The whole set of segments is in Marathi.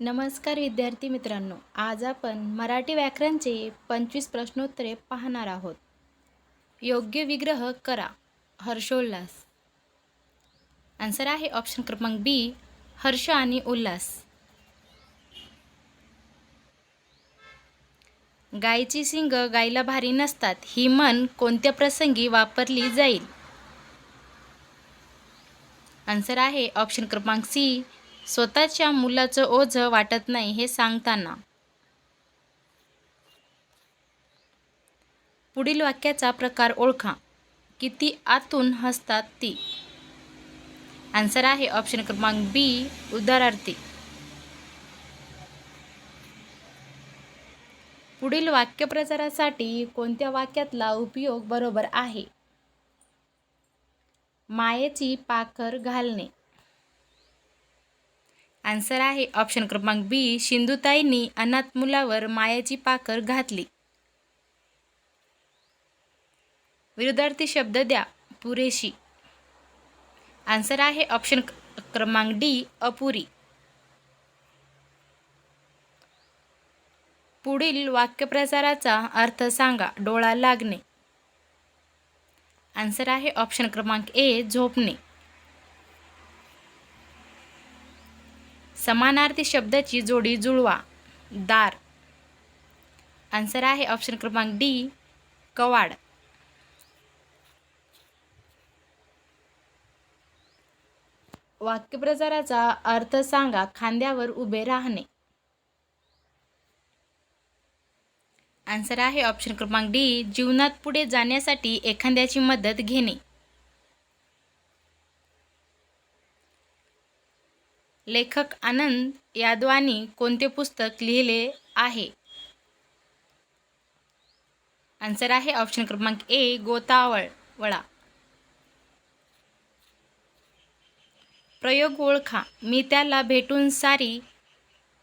नमस्कार विद्यार्थी मित्रांनो आज आपण मराठी व्याकरणचे पंचवीस प्रश्नोत्तरे पाहणार आहोत. योग्य विग्रह करा हर्षोल्लास. आन्सर आहे ऑप्शन क्रमांक बी हर्ष आणि उल्हास गायची सिंग गायला भारी नसतात ही म्हण कोणत्या प्रसंगी वापरली जाईल? आन्सर आहे ऑप्शन क्रमांक सी स्वतःच्या मुलाचं ओझं वाटत नाही हे सांगताना. पुढील वाक्याचा प्रकार ओळखा. किती आतून हसतात ती. आन्सर आहे ऑप्शन क्रमांक बी उदारार्थी. पुढील वाक्यप्रचारासाठी कोणत्या वाक्यातला उपयोग बरोबर आहे? मायेची पाखर घालणे. आन्सर आहे ऑप्शन क्रमांक बी सिंधुताईंनी अनाथ मुलावर मायाची पाकर घातली. विरुद्धार्थी शब्द द्या पुरेशी. आन्सर आहे ऑप्शन क्रमांक डी अपुरी. पुढील वाक्यप्रचाराचा अर्थ सांगा डोळा लागणे. आन्सर आहे ऑप्शन क्रमांक ए झोपणे. समानार्थी शब्दाची जोडी जुळवा. दार. आन्सर आहे ऑप्शन क्रमांक डी कवाड. वाक्यप्रचाराचा अर्थ सांगा खांद्यावर उभे राहणे. आन्सर आहे ऑप्शन क्रमांक डी जीवनात पुढे जाण्यासाठी एखाद्याची मदत घेणे. लेखक आनंद यादवानी कोणते पुस्तक लिहिले आहे? आन्सर आहे ऑप्शन क्रमांक ए गोतावळ वळा प्रयोग ओळखा. मी त्याला भेटून सारी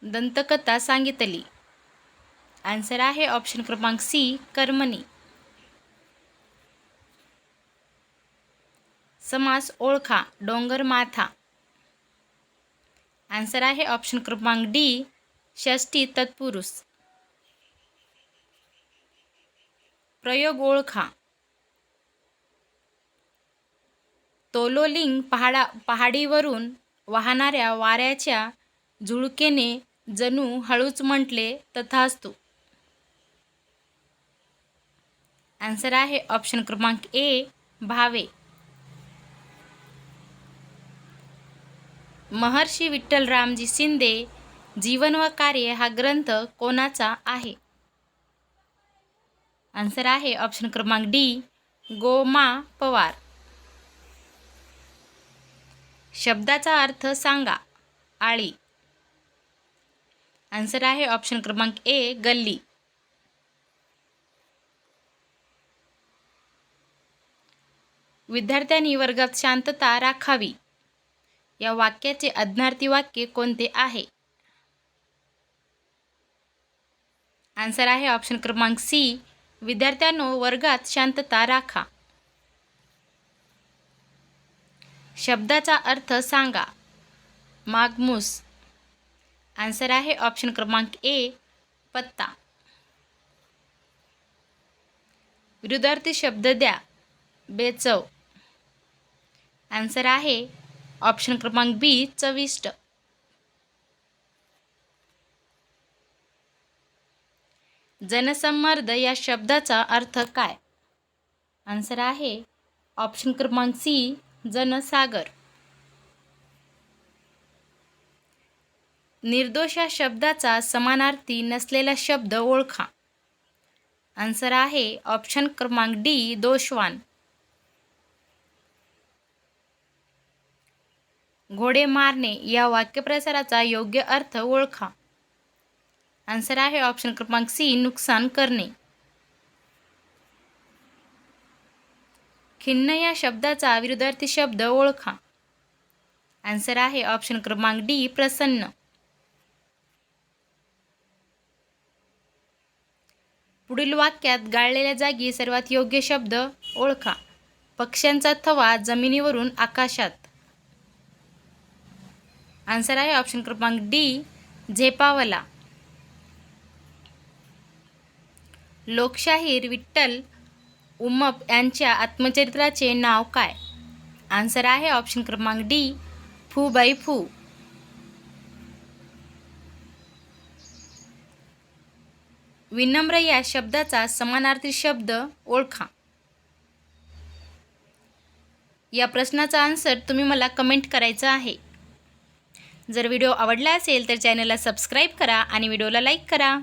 दंतकथा सांगितली. आन्सर आहे ऑप्शन क्रमांक सी कर्मणी. समास ओळखा. डोंगर माथा. आन्सर आहे ऑप्शन क्रमांक डी षष्टी तत्पुरुष. प्रयोग ओळखा. तोलोलिंग पहाडा पहाडीवरून वाहणाऱ्या वाऱ्याच्या झुळकेने जणू हळूच म्हटले तथास्तु. आन्सर आहे ऑप्शन क्रमांक ए भावे. महर्षी विठ्ठलरामजी शिंदे जीवन व कार्य हा ग्रंथ कोणाचा आहे? आन्सर आहे ऑप्शन क्रमांक डी गोमा पवार. शब्दाचा अर्थ सांगा आळी. आन्सर आहे ऑप्शन क्रमांक ए गल्ली. विद्यार्थ्यांनी वर्गात शांतता राखावी. या वाक्याचे अज्ञार्थी वाक्य कोणते आहे? आन्सर आहे ऑप्शन क्रमांक सी विद्यार्थ्यांनो वर्गात शांतता राखा. शब्दाचा अर्थ सांगा. मागमूस आन्सर आहे ऑप्शन क्रमांक ए पत्ता. विरुद्धार्थी शब्द द्या. बेचव. आन्सर आहे ऑप्शन क्रमांक बी चविष्ट. जनसंमर्द या शब्दाचा अर्थ काय? आन्सर आहे ऑप्शन क्रमांक सी जनसागर. निर्दोष या शब्दाचा समानार्थी नसलेला शब्द ओळखा. आन्सर आहे ऑप्शन क्रमांक डी दोषवान. घोडे मारणे या वाक्यप्रचाराचा योग्य अर्थ ओळखा. आन्सर आहे ऑप्शन क्रमांक सी नुकसान करणे. खिन्न या शब्दाचा विरुद्धार्थी शब्द ओळखा. आन्सर आहे ऑप्शन क्रमांक डी प्रसन्न. पुढील वाक्यात गाळलेल्या जागी सर्वात योग्य शब्द ओळखा. पक्ष्यांचा थवा जमिनीवरून आकाशात. आन्सर आहे ऑप्शन क्रमांक डी झेपावला. लोकशाहीर विठ्ठल उमप यांच्या आत्मचरित्राचे नाव काय? आन्सर आहे ऑप्शन क्रमांक डी फू बाई फू विनम्र या शब्दाचा समानार्थी शब्द ओळखा. या प्रश्नाचा आन्सर तुम्ही मला कमेंट करायचा आहे. जर व्हिडिओ आवडला असेल तर चॅनलला सबस्क्राईब करा आणि व्हिडिओला लाईक करा.